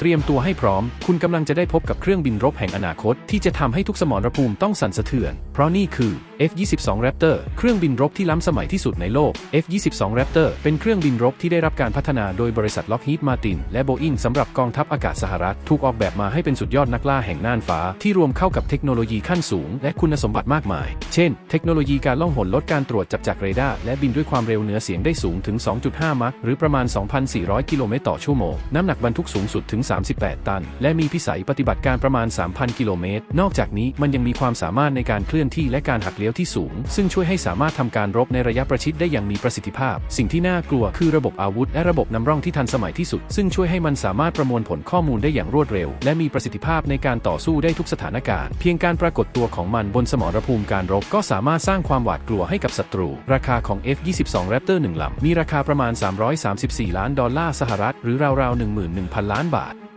เตรียมตัวให้พร้อม คุณกำลังจะได้พบกับเครื่องบินรบแห่งอนาคต ที่จะทำให้ทุกสมรภูมิต้องสั่นสะเทือน เพราะนี่คือ F-22 Raptor เครื่องบินรบที่ล้ำสมัยที่สุดในโลก F-22 Raptor เป็นเครื่องบินรบที่ได้รับการพัฒนาโดยบริษัท Lockheed Martin และ Boeing สำหรับกองทัพอากาศสหรัฐ ถูกออกแบบมาให้เป็นสุดยอดนักล่าแห่งน่านฟ้า ที่รวมเข้ากับเทคโนโลยีขั้นสูง และคุณสมบัติมากมาย เช่น เทคโนโลยีการล่องหนลดการตรวจจับจากเรดาร์และบินด้วยความเร็วเหนือเสียงได้สูงถึง 2.5 มัคหรือประมาณ 2,400 กิโลเมตรต่อชั่วโมง น้ำหนักบรรทุกสูงสุดถึง 38 ตัน และมีพิสัยปฏิบัติการประมาณ 3,000 กิโลเมตร นอกจากนี้มันยังมีความสามารถในการเคลื่อนที่และการหักเลี้ยวที่สูง ซึ่งช่วยให้สามารถทำการรบในระยะประชิดได้อย่างมีประสิทธิภาพ สิ่งที่น่ากลัวคือระบบอาวุธ และระบบนำร่องที่ทันสมัยที่สุด ซึ่งช่วยให้มันสามารถประมวลผลข้อมูลได้อย่างรวดเร็ว และมีประสิทธิภาพในการต่อสู้ได้ทุกสถานการณ์ เพียงการปรากฏตัวของมันบนสมรภูมิการรบก็สามารถสร้างความหวาดกลัวให้กับศัตรู ราคาของ F-22 Raptor 1ลำมีราคาประมาณ 334 ล้านดอลลาร์สหรัฐหรือราวๆ11,000 ล้านบาท